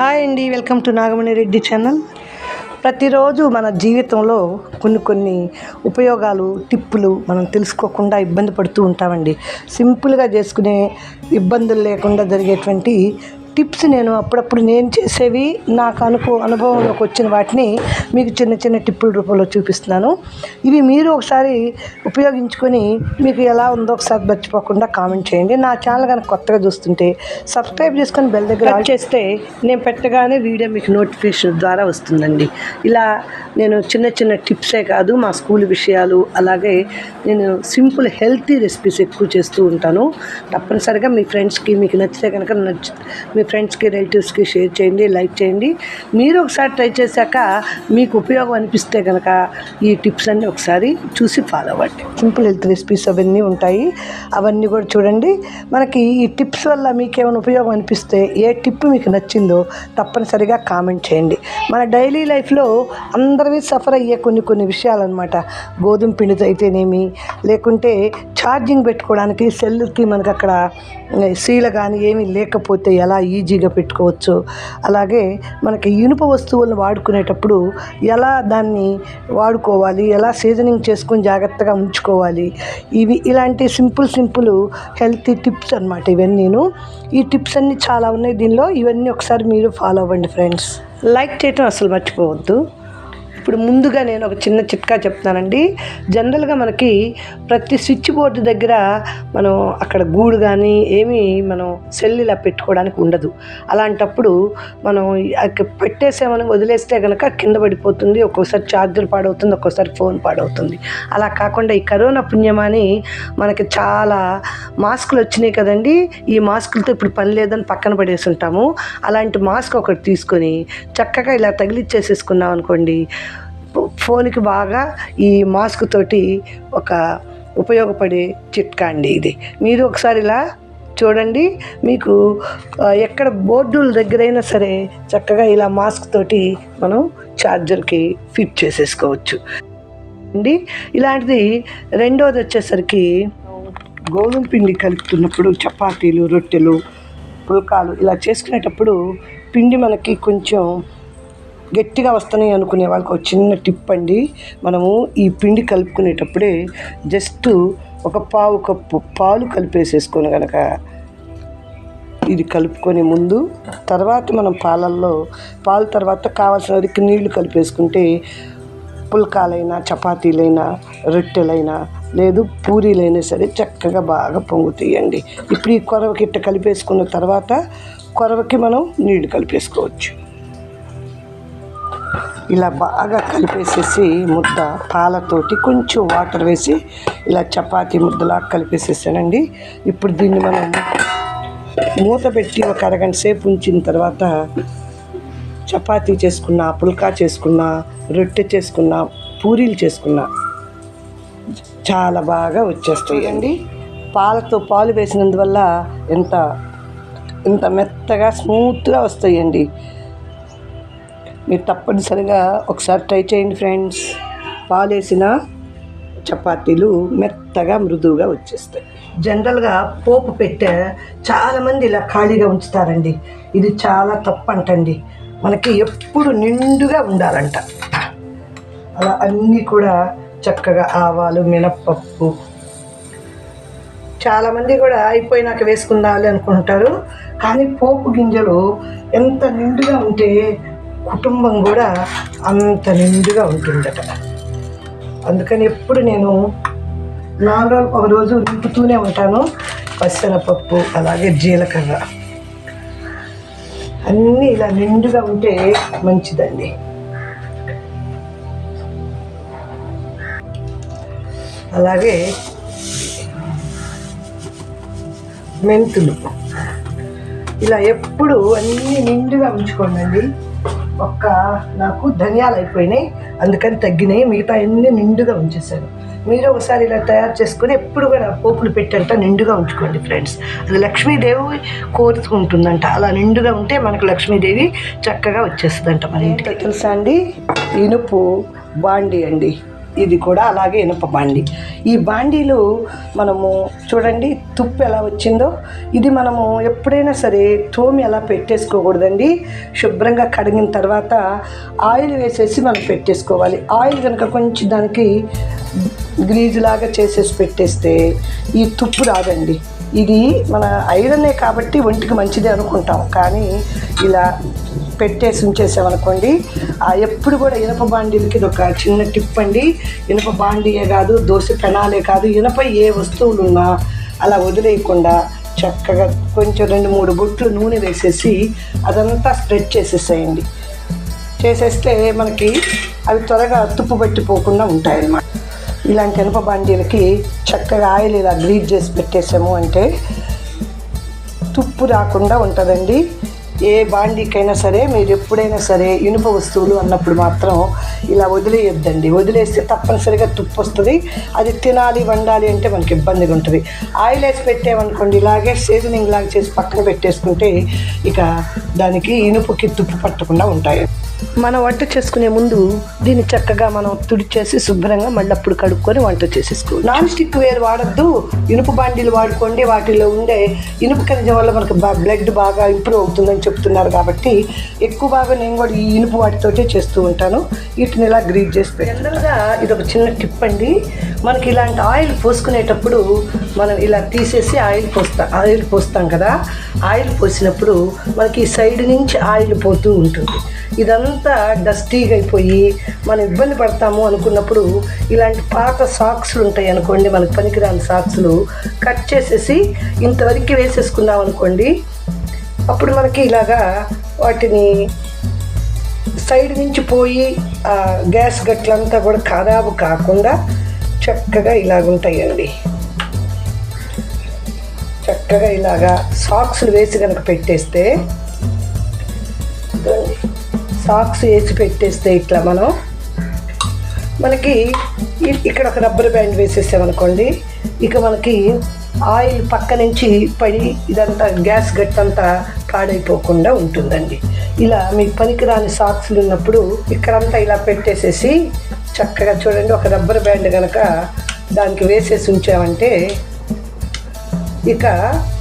Hi అండి welcome to Nagamani Reddy channel ప్రతిరోజు మన జీవితంలో కొన్ని కొన్ని ఉపయోగాలు టిప్పులు మనం తెలుసుకోకుండా ఇబ్బంది పడుతూ ఉంటామండి. సింపుల్గా చేసుకునే ఇబ్బందులు లేకుండా జరిగేటువంటి టిప్స్ నేను అప్పుడప్పుడు నేను చేసేవి నాకు అనుకో అనుభవంలోకి వచ్చిన వాటిని మీకు చిన్న చిన్న టిప్పుల రూపంలో చూపిస్తున్నాను. ఇవి మీరు ఒకసారి ఉపయోగించుకొని మీకు ఎలా ఉందో ఒకసారి మర్చిపోకుండా కామెంట్ చేయండి. నా ఛానల్ కనుక కొత్తగా చూస్తుంటే సబ్స్క్రైబ్ చేసుకొని బెల్ దగ్గర ఆన్ చేస్తే నేను పెట్టగానే వీడియో మీకు నోటిఫికేషన్ ద్వారా వస్తుందండి. ఇలా నేను చిన్న చిన్న టిప్సే కాదు మా స్కూల్ విషయాలు అలాగే నేను సింపుల్ హెల్తీ రెసిపీస్ ఎక్కువ చేస్తూ ఉంటాను. తప్పనిసరిగా మీ ఫ్రెండ్స్కి మీకు నచ్చితే కనుక నచ్చి మీ ఫ్రెండ్స్కి రిలేటివ్స్కి షేర్ చేయండి లైక్ చేయండి. మీరు ఒకసారి ట్రై చేశాక మీకు ఉపయోగం అనిపిస్తే కనుక ఈ టిప్స్ అన్నీ ఒకసారి చూసి ఫాలో అవ్వండి. సింపుల్ హెల్త్ రెసిపీస్ అవన్నీ ఉంటాయి. అవన్నీ కూడా చూడండి. మనకి ఈ టిప్స్ వల్ల మీకేమైనా ఉపయోగం అనిపిస్తే ఏ టిప్ మీకు నచ్చిందో తప్పనిసరిగా కామెంట్ చేయండి. మన డైలీ లైఫ్లో అందరివి సఫర్ అయ్యే కొన్ని కొన్ని విషయాలు అనమాట గోధుమ పిండితో అయితేనేమి లేకుంటే ఛార్జింగ్ పెట్టుకోవడానికి సెల్కి మనకు అక్కడ సీల కానీ ఏమీ లేకపోతే ఎలా ఈజీగా పెట్టుకోవచ్చు. అలాగే మనకి ఇనుప వస్తువులను వాడుకునేటప్పుడు ఎలా దాన్ని వాడుకోవాలి ఎలా సీజనింగ్ చేసుకొని జాగ్రత్తగా ఉంచుకోవాలి. ఇవి ఇలాంటి సింపుల్ సింపుల్ హెల్తీ టిప్స్ అనమాట ఇవన్నీను ఈ టిప్స్ అన్నీ చాలా ఉన్నాయి దీనిలో. ఇవన్నీ ఒకసారి మీరు ఫాలో అవ్వండి ఫ్రెండ్స్. లైక్ చేయటం అసలు మర్చిపోవద్దు. ఇప్పుడు ముందుగా నేను ఒక చిన్న చిట్కా చెప్తానండి. జనరల్గా మనకి ప్రతి స్విచ్ బోర్డు దగ్గర మనం అక్కడ గూడు కానీ ఏమీ మనం సెల్ ఇలా పెట్టుకోవడానికి ఉండదు. అలాంటప్పుడు మనం అక్కడ పెట్టేసామని వదిలేస్తే కనుక కింద పడిపోతుంది ఒక్కోసారి ఛార్జర్ పాడవుతుంది ఒక్కోసారి ఫోన్ పాడవుతుంది. అలా కాకుండా ఈ కరోనా పుణ్యమని మనకి చాలా మాస్కులు వచ్చినాయి కదండి. ఈ మాస్కులతో ఇప్పుడు పని లేదని పక్కన పడేసి ఉంటాము. అలాంటి మాస్క్ ఒకటి తీసుకొని చక్కగా ఇలా తగిలిచ్చేసేసుకున్నాం అనుకోండి ఫోన్కి బాగా ఈ మాస్క్ తోటి ఒక ఉపయోగపడే చిట్కా అండి ఇది. మీరు ఒకసారి ఇలా చూడండి. మీకు ఎక్కడ బోర్డుల దగ్గరైనా సరే చక్కగా ఇలా మాస్క్ తోటి మనం ఛార్జర్కి ఫిట్ చేసేసుకోవచ్చు. అండి ఇలాంటిది రెండోది వచ్చేసరికి గోధుమ పిండి కలుపుతున్నప్పుడు చపాతీలు రొట్టెలు పుల్కాలు ఇలా చేసుకునేటప్పుడు పిండి మనకి కొంచెం గట్టిగా వస్తున్నాయి అనుకునే వాళ్ళకి ఒక చిన్న టిప్ అండి. మనము ఈ పిండి కలుపుకునేటప్పుడే జస్ట్ ఒక పావు కప్పు పాలు కలిపేసేసుకొని కనుక ఇది కలుపుకొని ముందు తర్వాత మనం పాలల్లో పాలు తర్వాత కావాల్సిన వరకు నీళ్ళు కలిపేసుకుంటే పుల్కాలైనా చపాతీలైనా రొట్టెలైనా లేదు పూరీలైనా సరే చక్కగా బాగా పొంగుతాయండి. ఇప్పుడు ఈ కొరవకి ఇట్ట కలిపేసుకున్న తర్వాత కొరవకి మనం నీళ్ళు కలిపేసుకోవచ్చు. ఇలా బాగా కలిపేసేసి ముద్ద పాలతోటి కొంచెం వాటర్ వేసి ఇలా చపాతి ముద్దలా కలిపేసేసానండి. ఇప్పుడు దీన్ని మనం మూత పెట్టి ఒక అరగంట సేపు ఉంచిన తర్వాత చపాతీ చేసుకున్న పుల్కా చేసుకున్న రొట్టె చేసుకున్న పూరీలు చేసుకున్న చాలా బాగా వచ్చేస్తాయి అండి పాలతో పాలు వేసినందువల్ల ఎంత ఎంత మెత్తగా స్మూత్గా వస్తాయండి. మీరు తప్పనిసరిగా ఒకసారి ట్రై చేయండి ఫ్రెండ్స్. పాలేసిన చపాతీలు మెత్తగా మృదువుగా వచ్చేస్తాయి. జనరల్గా పోపు పెట్టే చాలామంది ఇలా ఖాళీగా ఉంచుతారండి. ఇది చాలా తప్పంటండి. మనకి ఎప్పుడు నిండుగా ఉండాలంట. అలా అన్నీ కూడా చక్కగా ఆవాలు మినప్పప్పు. చాలామంది కూడా అయిపోయినాక వేసుకుందాలి అనుకుంటారు. కానీ పోపు గింజలు ఎంత నిండుగా ఉంటే కుటుంబం కూడా అంత నిండుగా ఉంటుందట. అందుకని ఎప్పుడు నేను నాలుగు రోజులు ఒక రోజు నింపుతూనే ఉంటాను. పచ్చనపప్పు అలాగే జీలకర్ర. అన్నీ ఇలా నిండుగా ఉంటే మంచిదండి. అలాగే మెంతులు. ఇలా ఎప్పుడు అన్నీ నిండుగా ఉంచుకోండి. ఒక్క నాకు ధనియాలు అయిపోయినాయి అందుకని తగ్గినాయి మిగతా అన్నీ నిండుగా ఉంచేసాను మీరు ఒకసారి ఇలా తయారు చేసుకొని ఎప్పుడు కూడా పోపులు పెట్టంట నిండుగా ఉంచుకోండి ఫ్రెండ్స్. అది లక్ష్మీదేవి కోరుకుంటుందంట. అలా నిండుగా ఉంటే మనకు లక్ష్మీదేవి చక్కగా వచ్చేస్తుందంట మన ఇంటికి. తెలుసా అండి? ఇనుపు బాండి అండి. ఇది కూడా అలాగే ఇనుప బాండి. ఈ బాండీలు మనము చూడండి తుప్పు ఎలా వచ్చిందో. ఇది మనము ఎప్పుడైనా సరే తోమి ఎలా పెట్టేసుకోకూడదండి. శుభ్రంగా కడిగిన తర్వాత ఆయిల్ వేసేసి మనం పెట్టేసుకోవాలి. ఆయిల్ కనుక కొంచెం దానికి గ్రీజులాగా చేసేసి పెట్టేస్తే ఈ తుప్పు రాదండి. ఇది మన ఐరనే కాబట్టి ఒంటికి మంచిది అనుకుంటాం. కానీ ఇలా పెట్టేసి ఉంచేసామనుకోండి ఆ ఎప్పుడు కూడా ఇనప బాండీలకి ఇది ఒక చిన్న టిప్ అండి. ఇనప బాండీయే కాదు దోశ పెనాలే కాదు ఇనప ఏ వస్తువులు ఉన్నా అలా వదిలేయకుండా చక్కగా కొంచెం రెండు మూడు బొట్లు నూనె వేసేసి అదంతా స్ప్రెడ్ చేసేసేయండి. చేసేస్తే మనకి అవి త్వరగా తుప్పు పట్టిపోకుండా ఉంటాయన్నమాట. ఇలాంటి ఇనుప బాండీలకి చక్కగా ఆయిల్ ఇలా గ్రీజ్ చేసి పెట్టేసాము అంటే తుప్పు రాకుండా ఉంటుందండి. ఏ బాండీకైనా సరే మీరు ఎప్పుడైనా సరే ఇనుప వస్తువులు అన్నప్పుడు మాత్రం ఇలా వదిలేయొద్దండి. వదిలేస్తే తప్పనిసరిగా తుప్పు వస్తుంది. అది తినాలి వండాలి అంటే మనకి ఇబ్బందిగా ఉంటుంది. ఆయిల్ వేసి పెట్టామనుకోండి ఇలాగే సీజనింగ్ లాగా చేసి పక్కన పెట్టేసుకుంటే ఇక దానికి ఇనుపుకి తుప్పు పట్టకుండా ఉంటాయి. మనం వంట చేసుకునే ముందు దీన్ని చక్కగా మనం తుడిచేసి శుభ్రంగా మళ్ళీ అప్పుడు కడుక్కొని వంట చేసేసుకోవాలి నాన్ స్టిక్ వేరు వాడద్దు. ఇనుప బాండీలు వాడుకోండి. వాటిలో ఉండే ఇనుప ఖనిజం వల్ల మనకు బ్లడ్ బాగా ఇంప్రూవ్ అవుతుందని చెప్తున్నారు కాబట్టి ఎక్కువ బాగా నేను కూడా ఈ ఇనుపు వాటితోటే చేస్తూ ఉంటాను. వీటిని ఇలా గ్రీజ్ చేసి జనరల్గా ఇది ఒక చిన్న టిప్ అండి. మనకి ఇలాంటి ఆయిల్ పోసుకునేటప్పుడు మనం ఇలా తీసేసి ఆయిల్ పోస్తాం ఆయిల్ పోస్తాం కదా. ఆయిల్ పోసినప్పుడు మనకి ఈ సైడ్ నుంచి ఆయిల్ పోతూ ఉంటుంది. ఇదంతా డస్టీగా అయిపోయి మనం ఇబ్బంది పడతాము అనుకున్నప్పుడు ఇలాంటి పాత సాక్స్లు ఉంటాయి అనుకోండి మనకు పనికిరాని సాక్స్లు కట్ చేసేసి ఇంతవరకు వేసేసుకున్నాం అనుకోండి అప్పుడు మనకి ఇలాగా వాటిని సైడ్ నుంచి పోయి ఆ గ్యాస్ గట్లంతా కూడా ఖరాబు కాకుండా చక్కగా ఇలాగుంటాయండి. చక్కగా ఇలాగా సాక్స్లు వేసి కనుక పెట్టేస్తే సాక్స్ వేసి పెట్టేస్తే ఇట్లా మనం మనకి ఇక్కడ ఒక రబ్బర్ బ్యాండ్ వేసేసామనుకోండి ఇక మనకి ఆయిల్ పక్క నుంచి పడి ఇదంతా గ్యాస్ గట్టంతా పాడైపోకుండా ఉంటుందండి. ఇలా మీకు పనికిరాని సాక్స్లు ఉన్నప్పుడు ఇక్కడంతా ఇలా పెట్టేసేసి చక్కగా చూడండి ఒక రబ్బర్ బ్యాండ్ కనుక దానికి వేసేసి ఉంచామంటే ఇక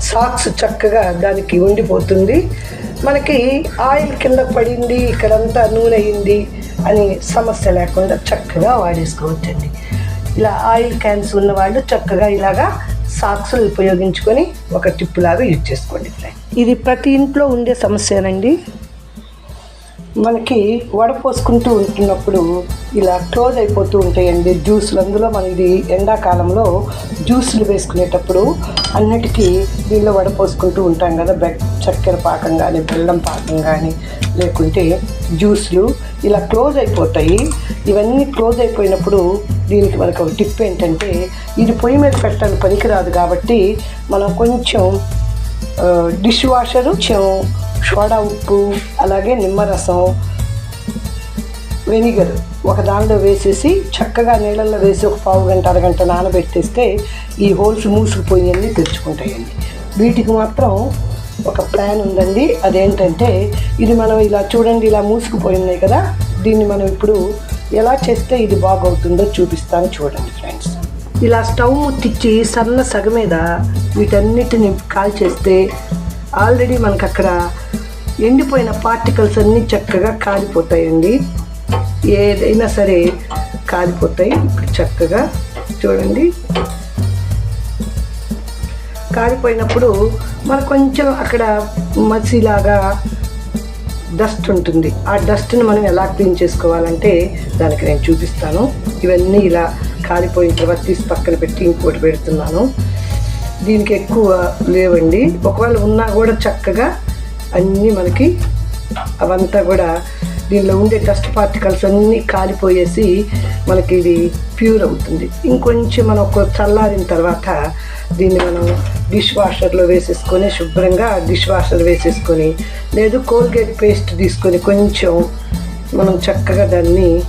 సాక్స్ చక్కగా దానికి ఉండిపోతుంది. మనకి ఆయిల్ కింద పడింది ఇక్కడంతా నూనె అయింది అని సమస్య లేకుండా చక్కగా వాడేసుకోవచ్చండి. ఇలా ఆయిల్ క్యాన్స్ ఉన్న వాళ్ళు చక్కగా ఇలాగా సాక్స్లు ఉపయోగించుకొని ఒక టిప్ లాగా యూజ్ చేసుకోండి ఇది ప్రతి ఇంట్లో ఉండే సమస్యనండి. మనకి వడపోసుకుంటూ ఉంటున్నప్పుడు ఇలా క్లోజ్ అయిపోతూ ఉంటాయండి జ్యూసులు. అందులో మన ఇది ఎండాకాలంలో జ్యూసులు వేసుకునేటప్పుడు అన్నిటికీ దీనిలో వడపోసుకుంటూ ఉంటాం కదా బెడ్ చక్కెర పాకం కానీ బెల్లం పాకం కానీ లేకుంటే జ్యూస్లు ఇలా క్లోజ్ అయిపోతాయి. ఇవన్నీ క్లోజ్ అయిపోయినప్పుడు దీనికి మనకు టిప్ ఏంటంటే ఇది పొయ్యి మీద పెట్టడానికి పనికిరాదు కాబట్టి మనం కొంచెం డిష్ వాషరు కొంచెం సోడా ఉప్పు అలాగే నిమ్మరసం వెనిగర్ ఒక దానిలో వేసేసి చక్కగా నీళ్ళల్లో వేసి ఒక పావు గంట అరగంట నానబెట్టేస్తే ఈ హోల్స్ మూసుకుపోయి తెచ్చుకుంటాయండి వీటికి మాత్రం ఒక ప్లాన్ ఉందండి. అదేంటంటే ఇది మనం ఇలా చూడండి ఇలా మూసుకుపోయి ఉన్నాయి కదా దీన్ని మనం ఇప్పుడు ఎలా చేస్తే ఇది బాగవుతుందో చూపిస్తాను చూడండి ఫ్రెండ్స్. ఇలా స్టవ్ ముట్టించి సన్న సగ మీద వీటన్నిటిని కాల్చేస్తే ఆల్రెడీ మనకు అక్కడ ఎండిపోయిన పార్టికల్స్ అన్నీ చక్కగా కాలిపోతాయండి ఏదైనా సరే కాలిపోతాయి ఇప్పుడు చక్కగా చూడండి. కాలిపోయినప్పుడు మనకు కొంచెం అక్కడ మసిలాగా డస్ట్ ఉంటుంది. ఆ డస్ట్ని మనం ఎలా క్లీన్ చేసుకోవాలంటే దానికి నేను చూపిస్తాను. ఇవన్నీ ఇలా కాలిపోయిన తర్వాత తీసి పక్కన పెట్టి ఇంకోటి పెడుతున్నాను. దీనికి ఎక్కువ లేవండి. ఒకవేళ ఉన్నా కూడా చక్కగా అన్నీ మనకి అవంతా కూడా దీనిలో ఉండే డస్ట్ పార్టికల్స్ అన్నీ కాలిపోయేసి మనకి ఇది ప్యూర్ అవుతుంది. ఇంకొంచెం మనం ఒక చల్లారిన తర్వాత దీన్ని మనం డిష్ వాషర్లో వేసేసుకొని శుభ్రంగా డిష్ వాషర్ వేసేసుకొని లేదు కోల్గేట్ పేస్ట్ తీసుకొని కొంచెం మనం చక్కగా దాన్ని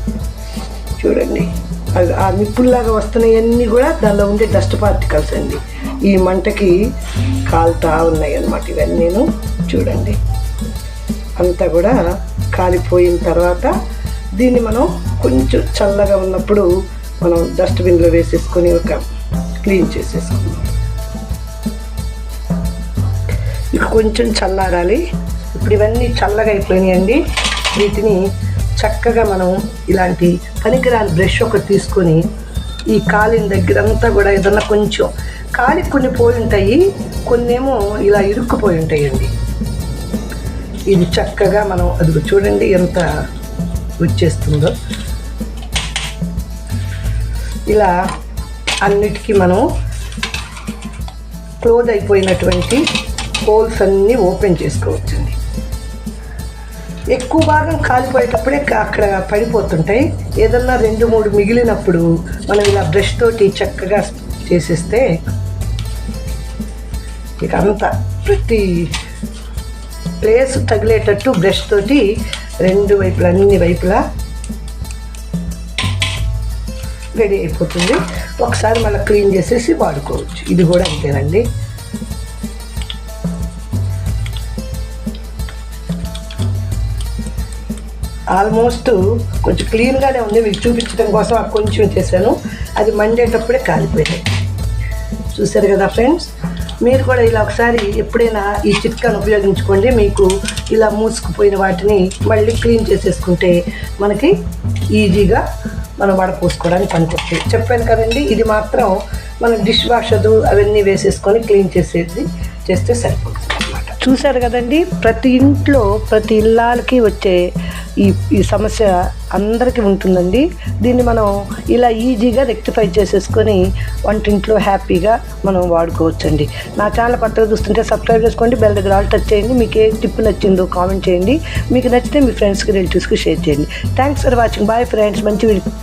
చూడండి. అది ఆ నిప్పుల్లాగా వస్తున్నాయన్నీ కూడా దానిలో ఉండే డస్ట్ పార్టికల్స్ అండి. ఈ మంటకి కాలుతా ఉన్నాయి అన్నమాట నేను చూడండి. అంతా కూడా కాలిపోయిన తర్వాత దీన్ని మనం కొంచెం చల్లగా ఉన్నప్పుడు మనం డస్ట్బిన్లో వేసేసుకొని ఒక క్లీన్ చేసేసుకుందాం. ఇక కొంచెం చల్లారాలి. ఇప్పుడు ఇవన్నీ చల్లగా అయిపోయినాయండి. వీటిని చక్కగా మనం ఇలాంటి పనికిరాని బ్రష్ ఒకటి తీసుకొని ఈ కాలిన దగ్గర అంతా కూడా ఏదన్నా కొంచెం కాలికి కొన్ని పోయి ఉంటాయి కొన్ని ఏమో ఇలా ఇరుక్కుపోయి ఉంటాయండి. ఇది చక్కగా మనం అది చూడండి ఎంత వచ్చేస్తుందో. ఇలా అన్నిటికీ మనం క్లోజ్ అయిపోయినటువంటి హోల్స్ అన్నీ ఓపెన్ చేసుకోవచ్చండి. ఎక్కువ భాగం కాలిపోయేటప్పుడే అక్కడ పడిపోతుంటాయి. ఏదన్నా రెండు మూడు మిగిలినప్పుడు మనం ఇలా బ్రష్ తోటి చక్కగా చేసేస్తే ఇక అంతా ప్రతి ప్లేస్ తగిలేటట్టు బ్రష్ తోటి రెండు వైపులా అన్ని వైపులా రెడీ అయిపోతుంది. ఒకసారి మళ్ళీ క్లీన్ చేసేసి వాడుకోవచ్చు. ఇది కూడా అంతేనండి. ఆల్మోస్ట్ కొంచెం క్లీన్గానే ఉంది. మీకు చూపించడం కోసం ఆ కొంచెం చేశాను. అది మండేటప్పుడే కాలిపోయింది. చూశారు కదా ఫ్రెండ్స్ మీరు కూడా ఇలా ఒకసారి ఎప్పుడైనా ఈ చిట్కాను ఉపయోగించుకోండి. మీకు ఇలా మూసుకుపోయిన వాటిని మళ్ళీ క్లీన్ చేసేసుకుంటే మనకి ఈజీగా మనం వడపోసుకోవడానికి పనికొస్తుంది చెప్పాను కదండి ఇది మాత్రం మనం డిష్ వాషర్ అవన్నీ వేసేసుకొని క్లీన్ చేసేది చేస్తే సరిపోతుంది అనమాట చూశారు కదండి ప్రతి ఇంట్లో ప్రతి ఇళ్ళకి వచ్చే ఈ ఈ సమస్య అందరికీ ఉంటుందండి. దీన్ని మనం ఇలా ఈజీగా రెక్టిఫై చేసేసుకొని వంటింట్లో హ్యాపీగా మనం వాడుకోవచ్చండి. నా ఛానల్ కొత్తగా చూస్తుంటే సబ్స్క్రైబ్ చేసుకోండి బెల్ దగ్గర ఆల్ టచ్ చేయండి మీకు ఏ టిప్ నచ్చిందో కామెంట్ చేయండి. మీకు నచ్చితే మీ ఫ్రెండ్స్కి రిలేటివ్స్కి షేర్ చేయండి. Thanks for watching. Bye friends. మంచి వీడియో